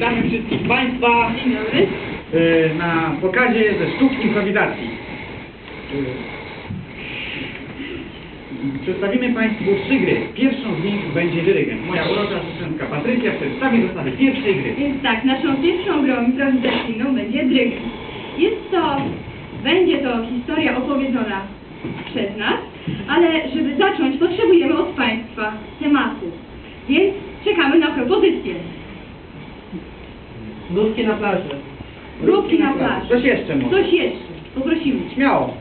Witamy wszystkich Państwa e, na pokazie ze sztuk improwizacji. E, Przedstawimy Państwu trzy gry. Pierwszą z nich będzie dyrygent. Moja urocza asystentka Patrycja przedstawi zasady pierwszej gry. Więc tak, naszą pierwszą grą improwizacyjną będzie dryg. Jest to, będzie to historia opowiedzona przez nas, ale żeby zacząć potrzebujemy od Państwa tematu. Więc czekamy na propozycje. Mrówki na plaży. Grupki na plaży. Coś jeszcze może? Coś jeszcze. Poprosimy. Śmiało.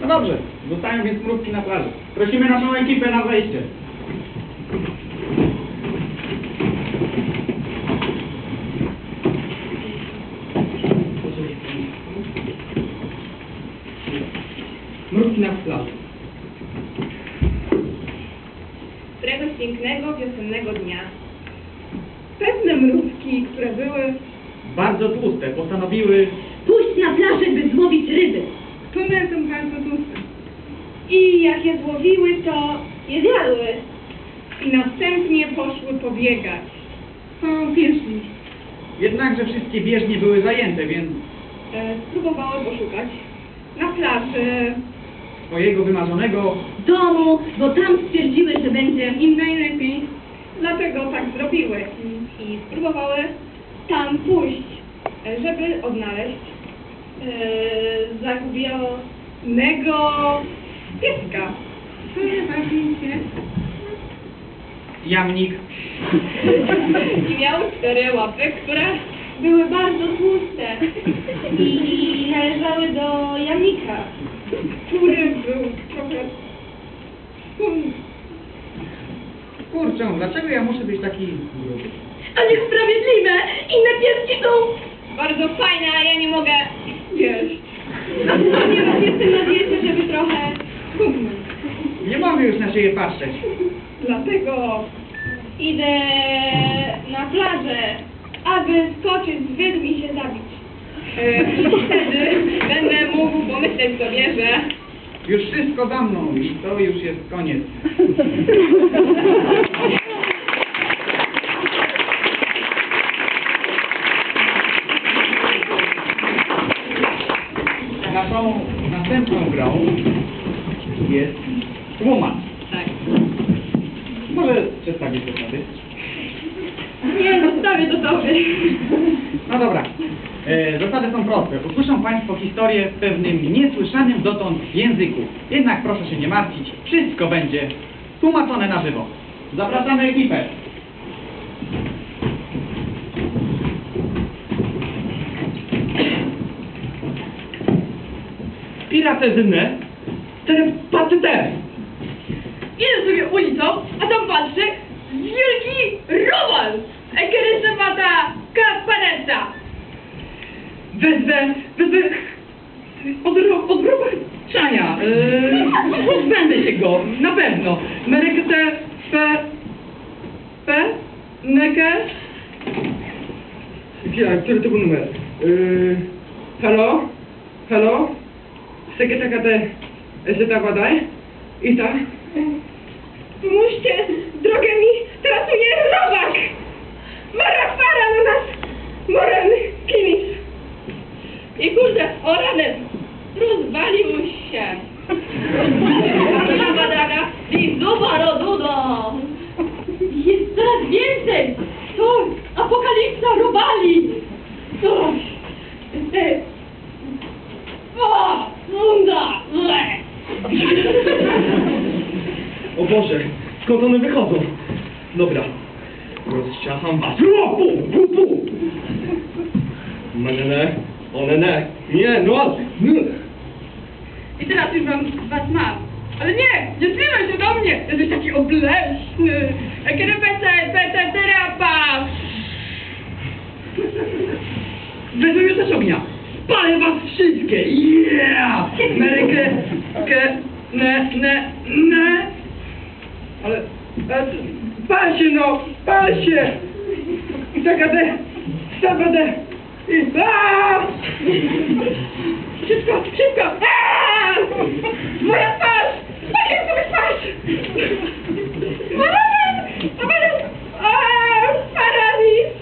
No dobrze, zostają więc mrówki na plaży. Prosimy naszą ekipę na wejście. Mrówki na plaży. któregoś pięknego, wiosennego dnia. Pewne mrówki, które były, Bardzo tłuste, postanowiły Pójść na plażę, by złowić ryby. które są bardzo tłuste. I jak je złowiły, to je zjadły. I następnie poszły pobiegać. Po piersi. Jednakże wszystkie bieżnie były zajęte, więc E, spróbowały poszukać na plaży swojego wymarzonego Domu, bo tam stwierdziły, że będzie im najlepiej. Dlatego tak zrobiły. I, spróbowały tam pójść, żeby odnaleźć e, zagubionego pieska. Który bawi się jamnik i miał cztery łapy, które były bardzo tłuste i należały do jamnika, który był trochę Kurczę, dlaczego ja muszę być taki gruby? A niesprawiedliwe! Inne pieski są... bardzo fajne, a ja nie mogę jeść. Ponieważ jestem na diecie, żeby trochę schudnąć. Nie mogę już na siebie patrzeć. Dlatego idę na plażę, aby skoczyć z wydm i się zabić. E, I wtedy będę mógł pomyśleć sobie, że Już wszystko za mną i to już jest koniec. Naszą następną grą jest tłumacz. tak. Może przedstawić zasady? Nie, zostawię to tobie. No dobra. E, zasady są proste. Usłyszą Państwo historię w pewnym niesłyszanym dotąd języku. Jednak proszę się nie martwić, wszystko będzie tłumaczone na żywo. Zapraszamy ekipę. Piratezynę. Telepatytę. Idę sobie ulicą, a tam patrzę, Wezwę, wezwę odro, odrobaczania. Yy, pozbędę się go, na pewno. Merekete, fe, fe, neke. Chwila, który to był numer? Yy, halo? Halo? Sekretakate, eseta badaj? I tak? Pomóżcie, drogę mi tratuje robak! Marafara na nas! Moralny kinis! I kurde, o rany! Rozwalił się! Rozwaliła draga i zupa rodudo! Jest coraz więcej! To apokalipsa robali! Ty! O! Munda! Le! O Boże, skąd one wychodzą? Dobra, rozciacham was. Pu, pu, pu. Menene, onene, nie, no, no. I teraz już wam was mam. Ale nie, nie zbliżaj się do mnie! Jesteś taki obleśny! Kiedy pece, pece, terapa! Wezmę już też ognia. Palę was wszystkie, yeah! Merykę, ke, ne, ne, ne. Ale, ale, pal się no, pal się! Zagadę, zabadę i Aaaa! Szybko, szybko! Aaaa! Moja twarz! Spalił sobie twarz! Paraliż! Eee!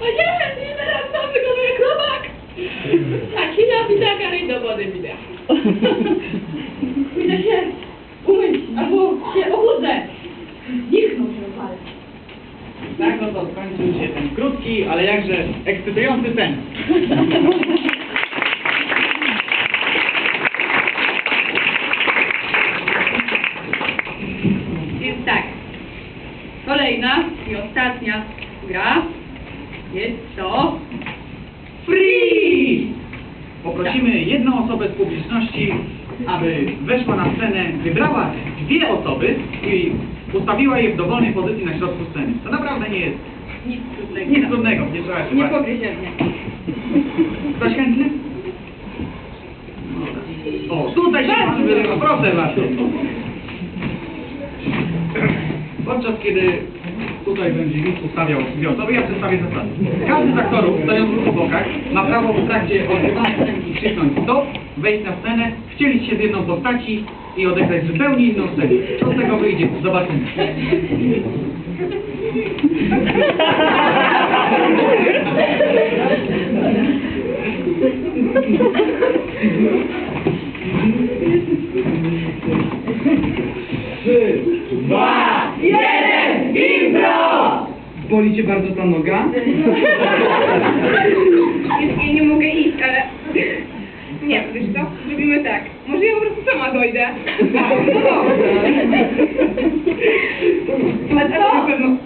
O nie, nie teraz tam wygląda jak robak! A kina widać, ale i do wody widać. Widać się umyć, albo się obudzę. Nikt może palec. Aaa! Aaa! Aaa! krótki, ale jakże ekscytujący sen. Więc tak, kolejna i ostatnia gra jest to Free! Poprosimy jedną osobę z publiczności, aby weszła na scenę, wybrała dwie osoby i ustawiła je w dowolnej pozycji na środku sceny. To naprawdę nie jest nic trudnego. nic trudnego, nie trzeba się Nie bać. Ktoś chętny? O, tutaj się pan wyrywa, proszę bardzo. Podczas kiedy tutaj będzie widz ustawiał osoby, ja przedstawię zasady. Każdy z aktorów, stojąc po bokach, ma prawo w trakcie odgrywania scenki krzyknąć stop, wejść na scenę, wcielić się z jedną postaci i odegrać zupełnie inną scenę. Co z tego wyjdzie? Zobaczymy. Trzy, dwa, jeden, impro! Boli cię bardzo ta noga? Ja nie mogę iść, ale... Nie, wiesz co? Zrobimy tak. Może ja po prostu sama dojdę. No dobrze. A co? Na pewno.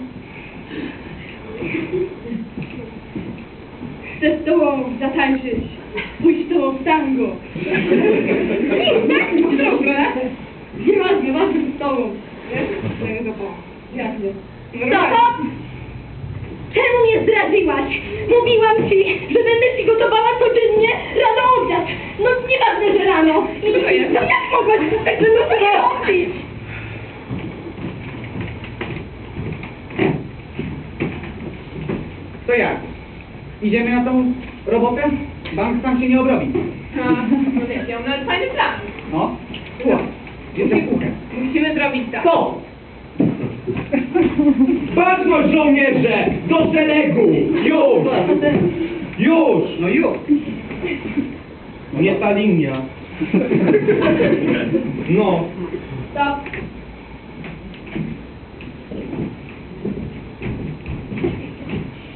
Chcę z tobą zatańczyć. Pójść z tobą w tango. Nie, tak? Dobrze. Nieważne, ważne z tobą. Wiesz? Nie, to po. Jasne. Stop! Czemu mnie zdradziłaś? Mówiłam ci, że będę ci gotowała codziennie rano obiad. No nieważne, że rano. I Co to jest? no jak mogłaś tak ze mną sobie robić? To jak? Idziemy na tą robotę? Bank sam się nie obrobi. A, no wiesz, ja mam nawet fajny plan. No, słuchaj, jestem kuchem. Musimy zrobić tak. Co? Patrzność żołnierze! Do szeregu! Już! Już! No już. Nie ta linia. No. Stop.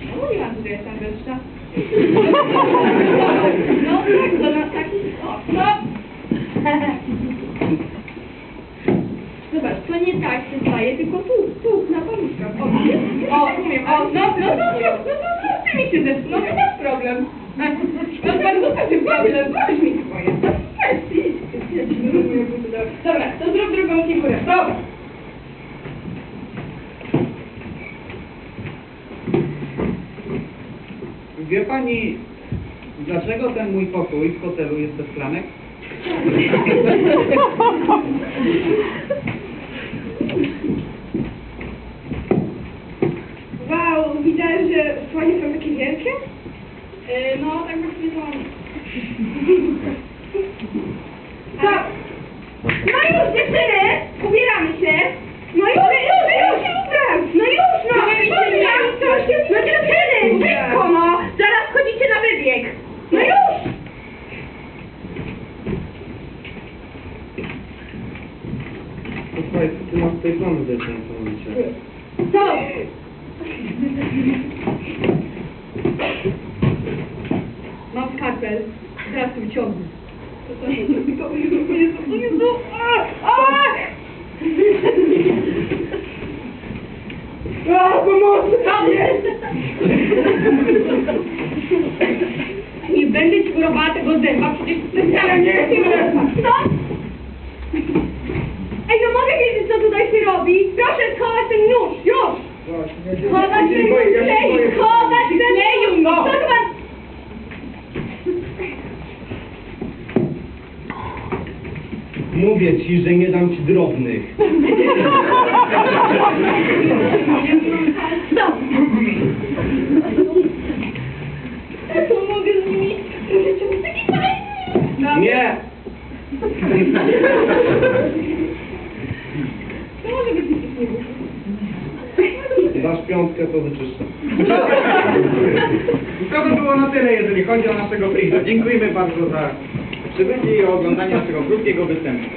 No mówiłam, że jestem wyższa. No tak, to na taki... O, stop! To nie tak się staje, tylko tu, tu, na paluszkach. O, o, umiem. O, no, no, no, no, no, no, no, ty mi się zepsuł, no to masz problem. No, bardzo duży problem, weź mi to da. Dobra, to zrób drugą figurę. Stop! Wie pani, dlaczego ten mój pokój w hotelu jest bez klamek? Że słonie są takie wielkie? Yy, no, tak właściwie to... Tak! No już, dziewczyny! Ubieramy się! No już, już, już się ubram! No już, no! Ubieram się! No dziewczyny! Szybko, no! Zaraz chodzicie na wybieg! No już! Słuchaj, ty masz tutaj plany do w tym momencie. Co? Mam skarpel. Teraz tu wyciągnę. To co? To Jezu, o Jezu, o Jezu! A! A! A, pomocy! Tam jest! Nie będę ci tego zęba, przecież specjalnie nie chcę Co? Ej, no mogę wiedzieć, co tutaj się robi? Proszę schować ten nóż, już! Schować ten kleju, schować ten nóż! Co to ma... Mówię ci, że nie dam ci drobnych. Stop! Co mogę z nimi? Proszę cię, taki fajny! Nie! To może być jakiś. Dasz piątkę, to wyczyszczę. To by było na tyle, jeżeli chodzi o naszego Friza. Dziękujemy bardzo za przybycie i oglądanie naszego krótkiego występu.